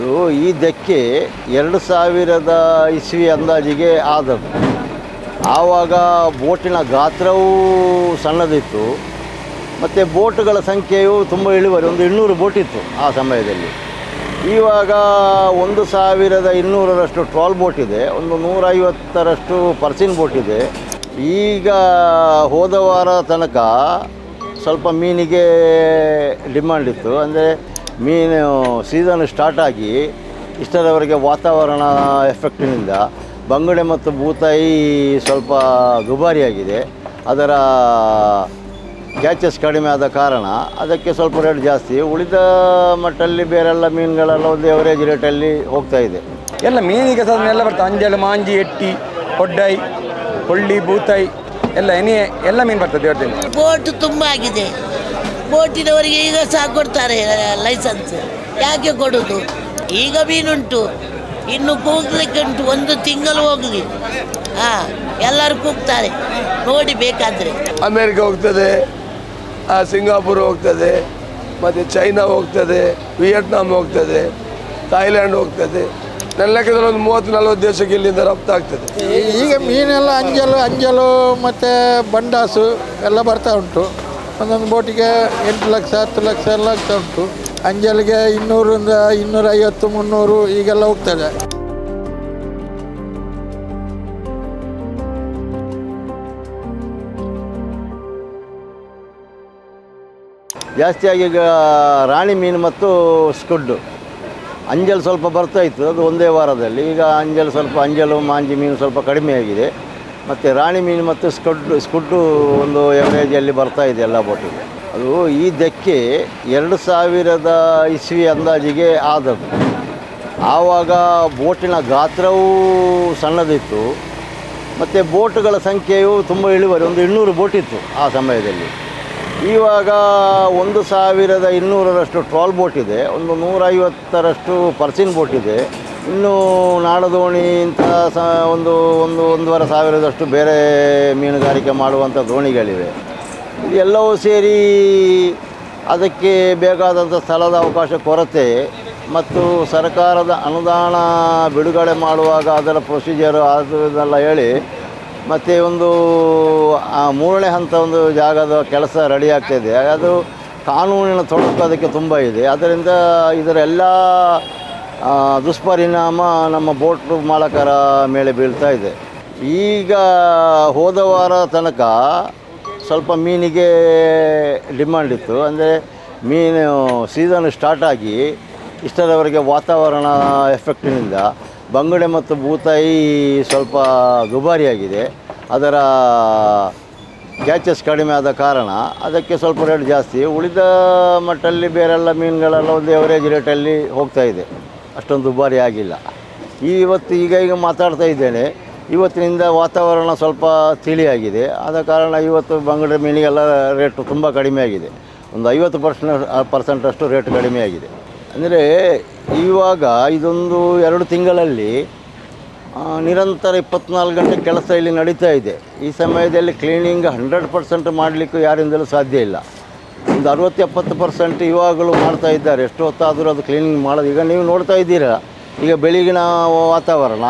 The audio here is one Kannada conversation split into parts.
ಅದು ಈ ದೆಕ್ಕೆ ಎರಡು ಸಾವಿರದ ಇಸ್ವಿ ಅಂದಾಜಿಗೆ ಆದದ್ದು. ಆವಾಗ ಬೋಟಿನ ಗಾತ್ರವೂ ಸಣ್ಣದಿತ್ತು. ಮತ್ತು ಬೋಟುಗಳ ಸಂಖ್ಯೆಯು ತುಂಬ ಇಳುವರಿ, ಒಂದು ಇನ್ನೂರು ಬೋಟ್ ಇತ್ತು ಆ ಸಮಯದಲ್ಲಿ. ಇವಾಗ ಒಂದು ಸಾವಿರದ ಇನ್ನೂರರಷ್ಟು ಟ್ರಾಲ್ ಬೋಟ್ ಇದೆ ಒಂದು ನೂರೈವತ್ತರಷ್ಟು ಪರ್ಸಿನ್ ಬೋಟ್ ಇದೆ ಈಗ ಹೋದ ವಾರ ತನಕ ಸ್ವಲ್ಪ ಮೀನಿಗೆ ಡಿಮಾಂಡ್ ಇತ್ತು. ಅಂದರೆ ಮೀನು ಸೀಸನ್ ಸ್ಟಾರ್ಟ್ ಆಗಿ ಇಷ್ಟರವರೆಗೆ ವಾತಾವರಣ ಎಫೆಕ್ಟಿನಿಂದ ಬಂಗುಡೆ ಮತ್ತು ಬೂತಾಯಿ ಸ್ವಲ್ಪ ದುಬಾರಿಯಾಗಿದೆ. ಅದರ ಕ್ಯಾಚಸ್ ಕಡಿಮೆ ಆದ ಕಾರಣ ಅದಕ್ಕೆ ಸ್ವಲ್ಪ ರೇಟ್ ಜಾಸ್ತಿ. ಉಳಿದ ಮಟ್ಟಲ್ಲಿ ಬೇರೆಲ್ಲ ಮೀನುಗಳೆಲ್ಲ ಒಂದು ಎವರೇಜ್ ರೇಟಲ್ಲಿ ಹೋಗ್ತಾ ಇದೆ. ಎಲ್ಲ ಮೀನಿಗೆ ಸಹ ಎಲ್ಲ ಬರ್ತದೆ. ಅಂಜಲ್ ಮಾಂಜಿ ಎಟ್ಟಿ ಹೊಡ್ಡೈ ಹೊಳ್ಳಿ ಬೂತಾಯಿ ಎಲ್ಲ ಎನಿ ಎಲ್ಲ ಮೀನು ಬರ್ತದೆ ಇವತ್ತಿನ ಬೋಟ್ ತುಂಬ ಆಗಿದೆ. ಬೋಟಿನವರಿಗೆ ಈಗ ಸಹ ಕೊಡ್ತಾರೆ ಲೈಸೆನ್ಸ್ ಯಾಕೆ ಕೊಡೋದು? ಈಗ ಮೀನುಂಟು. ಇನ್ನು ಕೂಗ್ಲಿಕ್ಕೆ ಉಂಟು ಒಂದು ತಿಂಗಳು ಹೋಗಲಿ. ಹಾಂ ಎಲ್ಲರೂ ಕೂಗ್ತಾರೆ. ನೋಡಿ ಬೇಕಾದರೆ. ಅಮೇರಿಕ ಹೋಗ್ತದೆ ಆ, ಸಿಂಗಾಪುರ್ ಹೋಗ್ತದೆ ಮತ್ತು ಚೈನಾ ಹೋಗ್ತದೆ ವಿಯೆಟ್ನಾಂ ಹೋಗ್ತದೆ ಥಾಯ್ಲ್ಯಾಂಡ್ ಹೋಗ್ತದೆ. ನನ್ನ ಲೆಕ್ಕದಲ್ಲಿ ಒಂದು ಮೂವತ್ತು ನಲ್ವತ್ತು ದೇಶಕ್ಕೆ ಇಲ್ಲಿಂದ ರಫ್ತು ಆಗ್ತದೆ. ಈಗ ಮೀನೆಲ್ಲ ಅಂಜಲು ಅಂಜಲು ಮತ್ತು ಬಂಡಾಸು ಎಲ್ಲ ಬರ್ತಾ ಉಂಟು. ಒಂದೊಂದು ಬೋಟಿಗೆ ಎಂಟು ಲಕ್ಷ, ಹತ್ತು ಲಕ್ಷ ಎಲ್ಲ ಆಗ್ತಾ ಉಂಟು. ಅಂಜಲಿಗೆ ಇನ್ನೂರಿಂದ ಇನ್ನೂರೈವತ್ತು, ಮುನ್ನೂರು ಈಗೆಲ್ಲ ಹೋಗ್ತದೆ ಜಾಸ್ತಿಯಾಗಿ ಈಗ ರಾಣಿ ಮೀನು ಮತ್ತು ಸ್ಕುಡ್ಡು ಅಂಜಲ್ ಸ್ವಲ್ಪ ಬರ್ತಾ ಇತ್ತು, ಅದು ಒಂದೇ ವಾರದಲ್ಲಿ. ಈಗ ಅಂಜಲ್ ಸ್ವಲ್ಪ, ಅಂಜಲು, ಮಾಂಜಿ ಮೀನು ಸ್ವಲ್ಪ ಕಡಿಮೆ ಆಗಿದೆ. ಮತ್ತು ರಾಣಿ ಮೀನು ಮತ್ತು ಸ್ಕಡ್ಡು ಸ್ಕುಡ್ಡು ಒಂದು ಎವರೇಜಲ್ಲಿ ಬರ್ತಾ ಇದೆ ಎಲ್ಲ ಬೋಟಿಗೆ ಅದು ಈ ಧಕ್ಕೆ ಎರಡು ಸಾವಿರದ ಇಸ್ವಿ ಅಂದಾಜಿಗೆ ಆದದ್ದು. ಆವಾಗ ಬೋಟಿನ ಗಾತ್ರವೂ ಸಣ್ಣದಿತ್ತು. ಮತ್ತು ಬೋಟುಗಳ ಸಂಖ್ಯೆಯು ತುಂಬ ಇಳುವರಿ, ಒಂದು ಇನ್ನೂರು ಇತ್ತು ಆ ಸಮಯದಲ್ಲಿ. ಇವಾಗ ಒಂದು ಸಾವಿರದ ಇನ್ನೂರರಷ್ಟು ಟ್ರಾಲ್ ಬೋಟ್ ಇದೆ, ಒಂದು ನೂರೈವತ್ತರಷ್ಟು ಪರ್ಸಿನ್ ಬೋಟ್ ಇದೆ. ಇನ್ನು ನಾಡದೋಣಿ ಇಂಥ ಸ ಒಂದು ಒಂದು, ಒಂದೂವರೆ ಸಾವಿರದಷ್ಟು ಬೇರೆ ಮೀನುಗಾರಿಕೆ ಮಾಡುವಂಥ ದೋಣಿಗಳಿವೆ. ಇದೆಲ್ಲವೂ ಸೇರಿ ಅದಕ್ಕೆ ಬೇಕಾದಂಥ ಸ್ಥಳದ ಅವಕಾಶ ಕೊರತೆ. ಮತ್ತು ಸರ್ಕಾರದ ಅನುದಾನ ಬಿಡುಗಡೆ ಮಾಡುವಾಗ ಅದರ ಪ್ರೊಸೀಜರು ಅದನ್ನೆಲ್ಲ ಹೇಳಿ, ಮತ್ತು ಒಂದು ಮೂರನೇ ಹಂತ ಒಂದು ಜಾಗದ ಕೆಲಸ ರೆಡಿ ಆಗ್ತಾಯಿದೆ ಅದು ಕಾನೂನಿನ ತೊಡಕು ಅದಕ್ಕೆ ತುಂಬ ಇದೆ. ಅದರಿಂದ ಇದರ ಎಲ್ಲ ದುಷ್ಪರಿಣಾಮ ನಮ್ಮ ಬೋಟ್ ಮಾಲಕರ ಮೇಲೆ ಬೀಳ್ತಾ ಇದೆ. ಈಗ ಹೋದ ವಾರ ತನಕ ಸ್ವಲ್ಪ ಮೀನಿಗೆ ಡಿಮ್ಯಾಂಡ್ ಇತ್ತು. ಅಂದರೆ ಮೀನು ಸೀಸನ್ ಸ್ಟಾರ್ಟ್ ಆಗಿ ಇಷ್ಟರವರೆಗೆ ವಾತಾವರಣ ಎಫೆಕ್ಟಿನಿಂದ ಬಂಗುಡೆ ಮತ್ತು ಬೂತಾಯಿ ಸ್ವಲ್ಪ ದುಬಾರಿಯಾಗಿದೆ. ಅದರ ಕ್ಯಾಚಸ್ ಕಡಿಮೆ ಆದ ಕಾರಣ ಅದಕ್ಕೆ ಸ್ವಲ್ಪ ರೇಟ್ ಜಾಸ್ತಿ. ಉಳಿದ ಮಟ್ಟಲ್ಲಿ ಬೇರೆಲ್ಲ ಮೀನುಗಳೆಲ್ಲ ಒಂದು ಎವರೇಜ್ ರೇಟಲ್ಲಿ ಹೋಗ್ತಾ ಇದೆ. ಅಷ್ಟೊಂದು ದುಬಾರಿ ಆಗಿಲ್ಲ. ಈ ಇವತ್ತು ಈಗ ಈಗ ಮಾತಾಡ್ತಾ ಇದ್ದೇನೆ. ಇವತ್ತಿನಿಂದ ವಾತಾವರಣ ಸ್ವಲ್ಪ ತಿಳಿಯಾಗಿದೆ. ಆದ ಕಾರಣ ಇವತ್ತು ಬಂಗಡೆ ಮೀನಿಗೆಲ್ಲ ರೇಟು ತುಂಬ ಕಡಿಮೆ ಆಗಿದೆ. ಒಂದು ಐವತ್ತು ಪರ್ಸೆಂಟ್ ಪರ್ಸೆಂಟಷ್ಟು ರೇಟ್ ಕಡಿಮೆ ಆಗಿದೆ. ಅಂದರೆ ಇವಾಗ ಇದೊಂದು ಎರಡು ತಿಂಗಳಲ್ಲಿ ನಿರಂತರ ಇಪ್ಪತ್ನಾಲ್ಕು ಗಂಟೆ ಕೆಲಸ ಇಲ್ಲಿ ನಡೀತಾ ಇದೆ. ಈ ಸಮಯದಲ್ಲಿ ಕ್ಲೀನಿಂಗ್ ಹಂಡ್ರೆಡ್ ಪರ್ಸೆಂಟ್ ಮಾಡಲಿಕ್ಕೂ ಯಾರಿಂದಲೂ ಸಾಧ್ಯ ಇಲ್ಲ. ಒಂದು ಅರವತ್ತು ಎಪ್ಪತ್ತು ಪರ್ಸೆಂಟ್ ಇವಾಗಲೂ ಮಾಡ್ತಾ ಇದ್ದಾರೆ. ಎಷ್ಟು ಹೊತ್ತಾದರೂ ಅದು ಕ್ಲೀನಿಂಗ್ ಮಾಡೋದು ಈಗ ನೀವು ನೋಡ್ತಾ ಇದ್ದೀರಾ? ಈಗ ಬೆಳಗಿನ ವಾತಾವರಣ,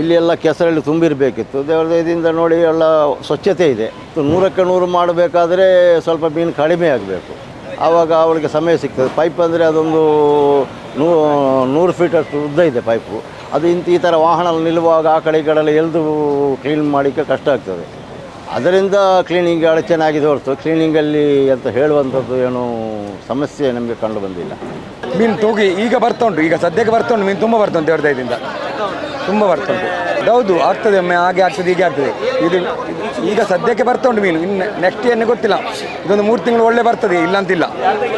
ಇಲ್ಲಿ ಎಲ್ಲ ಕೆಸರಲ್ಲಿ ತುಂಬಿರಬೇಕಿತ್ತು. ದೇವರ ದಯದಿಂದ ನೋಡಿ ಎಲ್ಲ ಸ್ವಚ್ಛತೆ ಇದೆ. ನೂರಕ್ಕೆ ನೂರು ಮಾಡಬೇಕಾದ್ರೆ ಸ್ವಲ್ಪ ಮೀನು ಕಡಿಮೆ ಆಗಬೇಕು. ಆವಾಗ ಅವಳಿಗೆ ಸಮಯ ಸಿಗ್ತದೆ. ಪೈಪ್ ಅಂದರೆ ಅದೊಂದು ನೂ, ನೂರು ಫೀಟ್ ಅಷ್ಟು ಉದ್ದ ಇದೆ ಪೈಪು. ಅದು ಇಂಥ ಈ ಥರ ವಾಹನ ನಿಲ್ಲುವಾಗ ಆ ಕಡೆ ಈ ಕಡೆ ಎಳೆದು ಕ್ಲೀನ್ ಮಾಡಲಿಕ್ಕೆ ಕಷ್ಟ ಆಗ್ತದೆ. ಅದರಿಂದ ಕ್ಲೀನಿಂಗ್ ಅಡಚಣೆ ಆಗಿದೆ ಹೊರತು ಕ್ಲೀನಿಂಗಲ್ಲಿ ಅಂತ ಹೇಳುವಂಥದ್ದು ಏನು ಸಮಸ್ಯೆ ನಮಗೆ ಕಂಡು ಬಂದಿಲ್ಲ. ಮೀನು ತೂಗಿ ಈಗ ಬರ್ತಾ ಈಗ ಸದ್ಯಕ್ಕೆ ಬರ್ತಾ ಉಂಟು. ಮೀನು ತುಂಬ ಬರ್ತಾ ಉಂಟು ದಯದಿಂದ ತುಂಬ ಬರ್ತಾ ಉಂಟು. ಹೌದು, ಆಗ್ತದೆ ಒಮ್ಮೆ, ಹಾಗೆ ಆಗ್ತದೆ, ಹೀಗೆ ಆಗ್ತದೆ. ಇದು ಈಗ ಸದ್ಯಕ್ಕೆ ಬರ್ತಾ ಉಂಟು ಮೀನು. ಇನ್ನು ನೆಕ್ಸ್ಟ್ ಏನು ಗೊತ್ತಿಲ್ಲ. ಇದೊಂದು ಮೂರು ತಿಂಗಳು ಒಳ್ಳೆ ಬರ್ತದೆ ಇಲ್ಲ ಅಂತಿಲ್ಲ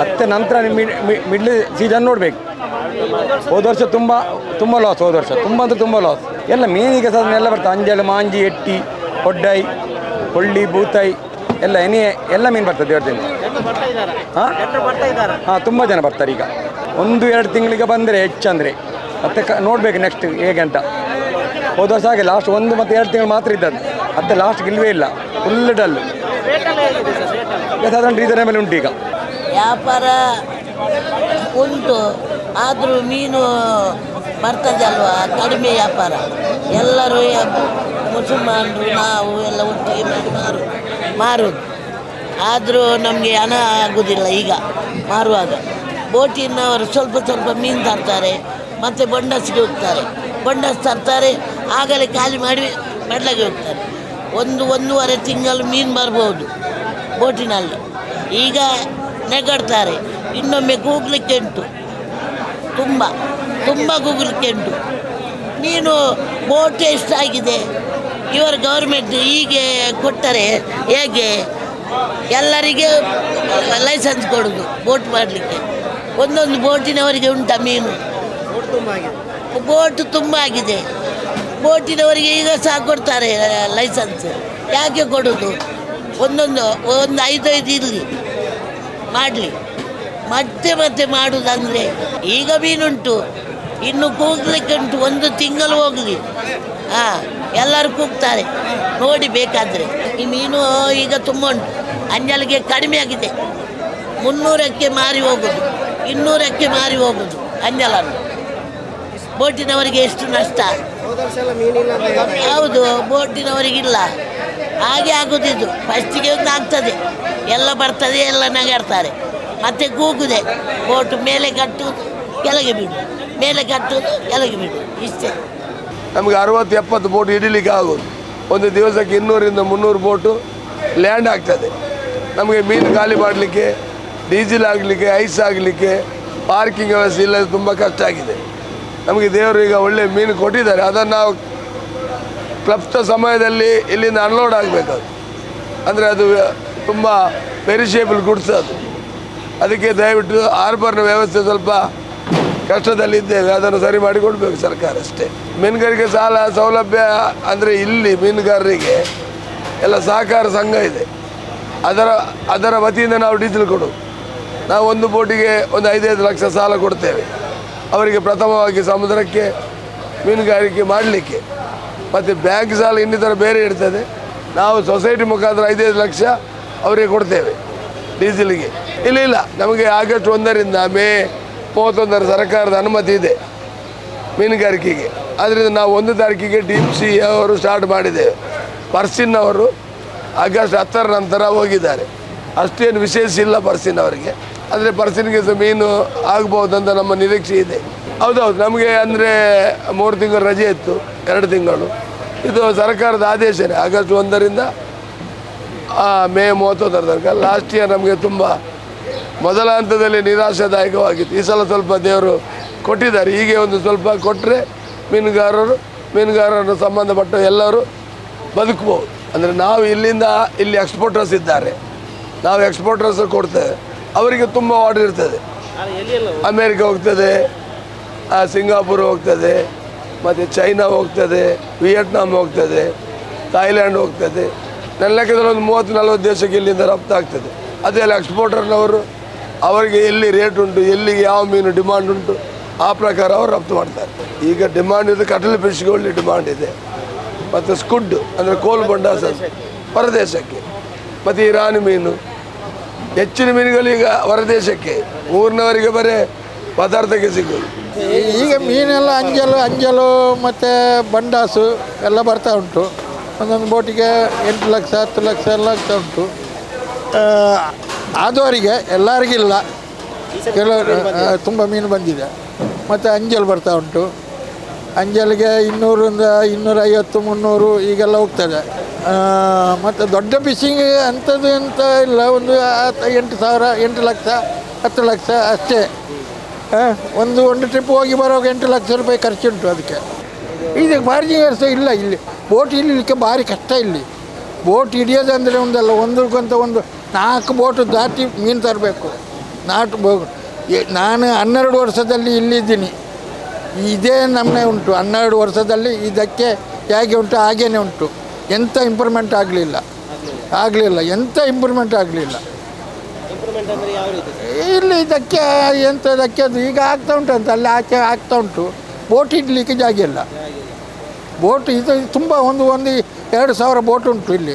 ಮತ್ತೆ ನಂತರ ಮಿಡ್ಲ್ ಸೀಸನ್ ನೋಡಬೇಕು. ಹೋದ ವರ್ಷ ತುಂಬ ತುಂಬ ಲಾಸ್ ಹೋದ ವರ್ಷ. ತುಂಬ ಅಂದರೆ ತುಂಬ ಲಾಸ್ ಎಲ್ಲ ಮೀನಿಗೆ ಸಹ ಎಲ್ಲ ಬರ್ತದೆ. ಅಂಜಲು, ಮಾಂಜಿ, ಎಟ್ಟಿ ಹೊಡ್ಡೈ ಹೊಳ್ಳಿ ಬೂತಾಯಿ ಎಲ್ಲ ಎನಿ ಎಲ್ಲ ಮೀನು ಬರ್ತದೆ ದೇವ್ರದಿಂದ ಹಾಂ? ಹಾಂ ತುಂಬ ಜನ ಬರ್ತಾರೆ ಈಗ. ಒಂದು ಎರಡು ತಿಂಗಳಿಗೆ ಬಂದರೆ ಹೆಚ್ಚಂದರೆ ಮತ್ತೆ ಕ ನೋಡ್ಬೇಕು ನೆಕ್ಸ್ಟ್ ಹೇಗೆ ಅಂತ. ಹೋದ ವರ್ಷ ಹಾಗೆ ಲಾಸ್ಟ್ ಒಂದು ಮತ್ತು ಎರಡು ತಿಂಗಳು ಮಾತ್ರ ಇದ್ದದ್ದು. ಮತ್ತೆ ಲಾಸ್ಟ್ ಇಲ್ವೇ ಇಲ್ಲ. ಫುಲ್ ಡಲ್ ಸಾಧಾರಣ ರೀಸನೇಬಲ್ ಉಂಟು ಈಗ. ವ್ಯಾಪಾರ ಉಂಟು. ಆದರೂ ಮೀನು ಬರ್ತದೆ ಅಲ್ವಾ? ಕಡಿಮೆ ವ್ಯಾಪಾರ. ಎಲ್ಲರೂ ಮುಸಲ್ಮಾನರು ನಾವು ಎಲ್ಲ ಒಟ್ಟಿಗೆ ಮಾಡಿ ಮಾರು ಮಾರೋದು. ಆದರೂ ನಮಗೆ ಹಣ ಆಗೋದಿಲ್ಲ ಈಗ, ಮಾರುವಾಗ. ಬೋಟಿನವರು ಸ್ವಲ್ಪ ಸ್ವಲ್ಪ ಮೀನು ತರ್ತಾರೆ, ಮತ್ತು ಬಂಡಸ್ಗೆ ಹೋಗ್ತಾರೆ. ಬಂಡಸ್ ತರ್ತಾರೆ, ಆಗಲೇ ಖಾಲಿ ಮಾಡಿ ಮೆಡ್ಲಗೆ ಹೋಗ್ತಾರೆ. ಒಂದು ಒಂದೂವರೆ ತಿಂಗಳು ಮೀನು ಬರ್ಬೋದು ಬೋಟಿನಲ್ಲಿ. ಈಗ ನೆಗಡ್ತಾರೆ. ಇನ್ನೊಮ್ಮೆ ಕೂಗ್ಲಿಕ್ಕೆ ಉಂಟು. ತುಂಬ ತುಂಬ ಕೂಗ್ಲಿಕ್ಕೆ ಉಂಟು. ಮೀನು ಬೋಟ್ ಎಷ್ಟಾಗಿದೆ ಇವರು ಗೌರ್ಮೆಂಟ್ ಹೀಗೆ ಕೊಟ್ಟರೆ ಹೇಗೆ? ಎಲ್ಲರಿಗೆ ಲೈಸೆನ್ಸ್ ಕೊಡೋದು ಬೋಟ್ ಮಾಡಲಿಕ್ಕೆ. ಒಂದೊಂದು ಬೋಟಿನವರಿಗೆ ಉಂಟ ಮೀನು. ಬೋಟ್ ತುಂಬ ಆಗಿದೆ. ಬೋಟಿನವರಿಗೆ ಈಗ ಸಹ ಕೊಡ್ತಾರೆ ಲೈಸೆನ್ಸ್ ಯಾಕೆ ಕೊಡೋದು? ಒಂದೊಂದು, ಒಂದು ಐದೈದು ಇರಲಿ. ಮಾಡಲಿ. ಮತ್ತೆ ಮತ್ತೆ ಮಾಡುವುದಂದರೆ ಈಗ ಮೀನುಂಟು. ಇನ್ನು ಕೂಗ್ಲಿಕ್ಕೆ ಉಂಟು ಒಂದು ತಿಂಗಳು ಹೋಗಲಿ. ಹಾಂ. ಎಲ್ಲರೂ ಕೂಗ್ತಾರೆ. ನೋಡಿ ಬೇಕಾದರೆ. ಈ ಮೀನು ಈಗ ತುಂಬ ಉಂಟು. ಅಂಜಲಿಗೆ ಕಡಿಮೆ ಆಗಿದೆ. ಮುನ್ನೂರಕ್ಕೆ ಮಾರಿ ಹೋಗೋದು. ಇನ್ನೂರಕ್ಕೆ ಮಾರಿ ಹೋಗೋದು ಅಂಜಲನ್ನು. ಬೋಟಿನವರಿಗೆ ಎಷ್ಟು ನಷ್ಟ? ಹೌದು, ಬೋಟಿನವರಿಗಿಲ್ಲ. ಹಾಗೆ ಆಗೋದಿದ್ದು ಫಸ್ಟಿಗೆ ಒಂದು ಆಗ್ತದೆ. ಎಲ್ಲ ಬರ್ತದೆ, ಎಲ್ಲ ನಗಾಡ್ತಾರೆ. ಮತ್ತೆ ಕೂಗುದೆ. ಬೋಟ್ ಮೇಲೆ ಕಟ್ಟು ಕೆಳಗೆ ಬಿಡು ಮೇಲೆ ಕಟ್ಟು ಕೆಳಗೆ ಬಿಡು ಇಷ್ಟೇ. ನಮಗೆ ಅರವತ್ತು ಎಪ್ಪತ್ತು ಬೋಟ್ ಹಿಡಿಲಿಕ್ಕೆ ಆಗೋದು. ಒಂದು ದಿವಸಕ್ಕೆ ಇನ್ನೂರಿಂದ ಮುನ್ನೂರು ಬೋಟು ಲ್ಯಾಂಡ್ ಆಗ್ತದೆ. ನಮಗೆ ಮೀನು ಖಾಲಿ ಮಾಡಲಿಕ್ಕೆ, ಡೀಸೆಲ್ ಆಗಲಿಕ್ಕೆ, ಐಸ್ ಆಗಲಿಕ್ಕೆ, ಪಾರ್ಕಿಂಗ್ ವ್ಯವಸ್ಥೆ ಇಲ್ಲದೆ ತುಂಬ ಕಷ್ಟ ಆಗಿದೆ. ನಮಗೆ ದೇವರು ಈಗ ಒಳ್ಳೆ ಮೀನು ಕೊಟ್ಟಿದ್ದಾರೆ. ಅದನ್ನು ನಾವು ಕ್ಲಪ್ತ ಸಮಯದಲ್ಲಿ ಇಲ್ಲಿಂದ ಅನ್ಲೋಡ್ ಆಗಬೇಕು ಅದು ಅಂದರೆ ಅದು ತುಂಬ ಪೆರಿಷೇಬಲ್ ಗುಡ್ಸ್ ಅದು. ಅದಕ್ಕೆ ದಯವಿಟ್ಟು ಹಾರ್ಬರ್ನ ವ್ಯವಸ್ಥೆ ಸ್ವಲ್ಪ ಕಷ್ಟದಲ್ಲಿದ್ದೇವೆ ಅದನ್ನು ಸರಿ ಮಾಡಿಕೊಡ್ಬೇಕು ಸರ್ಕಾರ ಅಷ್ಟೇ. ಮೀನುಗಾರಿಕೆ ಸಾಲ, ಸೌಲಭ್ಯ ಅಂದರೆ ಇಲ್ಲಿ ಮೀನುಗಾರರಿಗೆ ಎಲ್ಲ ಸಹಕಾರ ಸಂಘ ಇದೆ. ಅದರ ಅದರ ವತಿಯಿಂದ ನಾವು ಡೀಸೆಲ್ ಕೊಡು. ನಾವು ಒಂದು ಬೋಟಿಗೆ ಒಂದು ಐದೈದು ಲಕ್ಷ ಸಾಲ ಕೊಡ್ತೇವೆ. ಅವರಿಗೆ ಪ್ರಥಮವಾಗಿ ಸಮುದ್ರಕ್ಕೆ, ಮೀನುಗಾರಿಕೆ ಮಾಡಲಿಕ್ಕೆ. ಮತ್ತು ಬ್ಯಾಂಕ್ ಸಾಲ ಇನ್ನಿತರ ಬೇರೆ ಇರ್ತದೆ. ನಾವು ಸೊಸೈಟಿ ಮುಖಾಂತರ ಐದೈದು ಲಕ್ಷ ಅವರಿಗೆ ಕೊಡ್ತೇವೆ ಡೀಸೆಲ್ಗೆ. ಇಲ್ಲ ಇಲ್ಲ, ನಮಗೆ ಆಗಸ್ಟ್ ಒಂದರಿಂದ ಮೇ ಮೂವತ್ತೊಂದರ ಸರ್ಕಾರದ ಅನುಮತಿ ಇದೆ ಮೀನುಗಾರಿಕೆಗೆ. ಆದ್ದರಿಂದ ನಾವು ಒಂದು ತಾರೀಕಿಗೆ ಡೀಪ್ ಸಿ ಅವರು ಸ್ಟಾರ್ಟ್ ಮಾಡಿದ್ದೇವೆ. ಪರ್ಸಿನ್ ಅವರು ಆಗಸ್ಟ್ ಹತ್ತರ ನಂತರ ಹೋಗಿದ್ದಾರೆ. ಅಷ್ಟೇನು ವಿಶೇಷ ಇಲ್ಲ ಪರ್ಸಿನ್ ಅವರಿಗೆ. ಆದರೆ ಪರ್ಸಿನ್ಗೆ ಸಹ ಮೀನು ಆಗ್ಬೋದಂತ ನಮ್ಮ ನಿರೀಕ್ಷೆ ಇದೆ. ಹೌದೌದು, ನಮಗೆ ಅಂದರೆ ಮೂರು ತಿಂಗಳು ರಜೆ ಇತ್ತು, ಎರಡು ತಿಂಗಳು. ಇದು ಸರ್ಕಾರದ ಆದೇಶನೇ, ಆಗಸ್ಟ್ ಒಂದರಿಂದ ಮೇ ಮೂವತ್ತೊಂದರ ತನಕ. ಲಾಸ್ಟ್ ಇಯರ್ ನಮಗೆ ತುಂಬ ಮೊದಲ ಹಂತದಲ್ಲಿ ನಿರಾಶಾದಾಯಕವಾಗಿತ್ತು. ಈ ಸಲ ಸ್ವಲ್ಪ ದೇವರು ಕೊಟ್ಟಿದ್ದಾರೆ. ಹೀಗೆ ಒಂದು ಸ್ವಲ್ಪ ಕೊಟ್ಟರೆ ಮೀನುಗಾರರು ಮೀನುಗಾರರು ಸಂಬಂಧಪಟ್ಟ ಎಲ್ಲರೂ ಬದುಕ್ಬೋದು. ಅಂದರೆ ನಾವು ಇಲ್ಲಿಂದ ಇಲ್ಲಿ ಎಕ್ಸ್ಪೋರ್ಟರ್ಸ್ ಇದ್ದಾರೆ. ನಾವು ಎಕ್ಸ್ಪೋರ್ಟರ್ಸ್ ಕೊಡ್ತೇವೆ. ಅವರಿಗೆ ತುಂಬ ಆರ್ಡರ್ ಇರ್ತದೆ. ಅಮೇರಿಕ ಹೋಗ್ತದೆ ಸಿಂಗಾಪುರ್ ಹೋಗ್ತದೆ, ಮತ್ತು ಚೈನಾ ಹೋಗ್ತದೆ ವಿಯೆಟ್ನಾಮ್ ಹೋಗ್ತದೆ ಥಾಯ್ಲ್ಯಾಂಡ್ ಹೋಗ್ತದೆ. ನನ್ನ ಲೆಕ್ಕದಲ್ಲಿ ಒಂದು ಮೂವತ್ತು ನಲ್ವತ್ತು ದೇಶಕ್ಕೆ ಇಲ್ಲಿಂದ ರಫ್ತಾಗ್ತದೆ ಅದೆಲ್ಲ ಎಕ್ಸ್ಪೋರ್ಟರ್ನವರು ಅವರಿಗೆ ಎಲ್ಲಿ ರೇಟ್ ಉಂಟು ಎಲ್ಲಿಗೆ ಯಾವ ಮೀನು ಡಿಮಾಂಡ್ ಉಂಟು ಆ ಪ್ರಕಾರ ಅವರು ರಫ್ತು ಮಾಡ್ತಾರೆ. ಈಗ ಡಿಮಾಂಡ್ ಇದೆ ಕಟಲ್ ಫಿಶ್ಗೆ ಒಳ್ಳೆ ಡಿಮಾಂಡ್ ಇದೆ. ಮತ್ತು ಸ್ಕುಡ್ ಅಂದರೆ ಕೋಲ್ ಬಂಡಾಸ ಹೊರದೇಶಕ್ಕೆ. ಮತ್ತು ಇರಾನಿ ರಾಣಿ ಮೀನು. ಹೆಚ್ಚಿನ ಮೀನುಗಳೀಗ ಹೊರದೇಶಕ್ಕೆ. ಊರಿನವರಿಗೆ ಬರೀ ಪದಾರ್ಥಕ್ಕೆ ಸಿಗೋದು ಈಗ ಮೀನೆಲ್ಲ ಅಂಜಲು ಅಂಜಲು ಮತ್ತು ಬಂಡಾಸು ಎಲ್ಲ ಬರ್ತಾ ಉಂಟು. ಒಂದೊಂದು ಬೋಟಿಗೆ ಎಂಟು ಲಕ್ಷ ಹತ್ತು ಲಕ್ಷ ಎಲ್ಲ ಆಗ್ತಾ ಉಂಟು. ಆ, ಆದವರಿಗೆ ಎಲ್ಲರಿಗಿಲ್ಲ ಕೆಲವರು ತುಂಬ ಮೀನು ಬಂದಿದೆ. ಮತ್ತು ಅಂಜಲ್ ಬರ್ತಾ ಉಂಟು. ಅಂಜಲ್ಗೆ ಇನ್ನೂರಿಂದ ಇನ್ನೂರೈವತ್ತು, ಮುನ್ನೂರು ಈಗೆಲ್ಲ ಹೋಗ್ತದೆ. ಮತ್ತು ದೊಡ್ಡ ಫಿಶಿಂಗ್ ಅಂಥದ್ದು ಅಂತ ಇಲ್ಲ. ಒಂದು ಎಂಟು ಸಾವಿರ, ಎಂಟು ಲಕ್ಷ, ಹತ್ತು ಲಕ್ಷ ಅಷ್ಟೇ. ಒಂದು ಒಂದು ಟ್ರಿಪ್ ಹೋಗಿ ಬರುವಾಗ ಎಂಟು ಲಕ್ಷ ರೂಪಾಯಿ ಖರ್ಚು ಉಂಟು ಅದಕ್ಕೆ. ಇದು ಮಾರ್ಜಿಂಗ್ ವ್ಯವಸ್ಥೆ ಇಲ್ಲ ಇಲ್ಲಿ. ಬೋಟ್ ಇಲ್ಲಿಕ್ಕೆ ಭಾರಿ ಕಷ್ಟ ಇಲ್ಲಿ. ಬೋಟ್ ಹಿಡಿಯೋದಂದರೆ ಒಂದಲ್ಲ ಒಂದಕ್ಕೊಂತ ಒಂದು ನಾಲ್ಕು ಬೋಟು ದಾಟಿ ಮೀನು ತರಬೇಕು. ನಾಟು ಬೋ ನಾನು ಹನ್ನೆರಡು ವರ್ಷದಲ್ಲಿ ಇಲ್ಲಿದ್ದೀನಿ. ಇದೇ ನಮ್ಮನೆ ಉಂಟು. ಹನ್ನೆರಡು ವರ್ಷದಲ್ಲಿ ಇದಕ್ಕೆ ಹೇಗೆ ಉಂಟು ಹಾಗೇ ಉಂಟು. ಎಂಥ ಇಂಪ್ರೂವ್ಮೆಂಟ್ ಆಗಲಿಲ್ಲ. ಆಗಲಿಲ್ಲ. ಎಂಥ ಇಂಪ್ರೂವ್ಮೆಂಟ್ ಆಗಲಿಲ್ಲ. ಇಲ್ಲಿ ಇದಕ್ಕೆ ಎಂಥ ಇದಕ್ಕೆ ಅದು ಈಗ ಆಗ್ತಾ ಉಂಟು ಅಂತ. ಅಲ್ಲಿ ಆಚೆ ಆಗ್ತಾ ಉಂಟು. ಬೋಟ್ ಇಡಲಿಕ್ಕೆ ಜಾಗ ಇಲ್ಲ. ಬೋಟ್ ಇದು ತುಂಬ ಒಂದು ಒಂದು ಎರಡು ಸಾವಿರ ಬೋಟ್ ಉಂಟು ಇಲ್ಲಿ.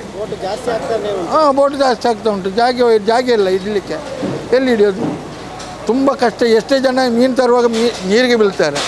ಹಾಂ ಬೋಟ್ ಜಾಸ್ತಿ ಆಗ್ತಾ ಉಂಟು. ಜಾಗ ಜಾಗ ಇಲ್ಲ ಇಡಲಿಕ್ಕೆ. ಎಲ್ಲಿ ಹಿಡಿಯೋದು? ತುಂಬ ಕಷ್ಟ. ಎಷ್ಟೇ ಜನ ಮೀನು ತರುವಾಗ ನೀರಿಗೆ ಬೀಳ್ತಾರೆ.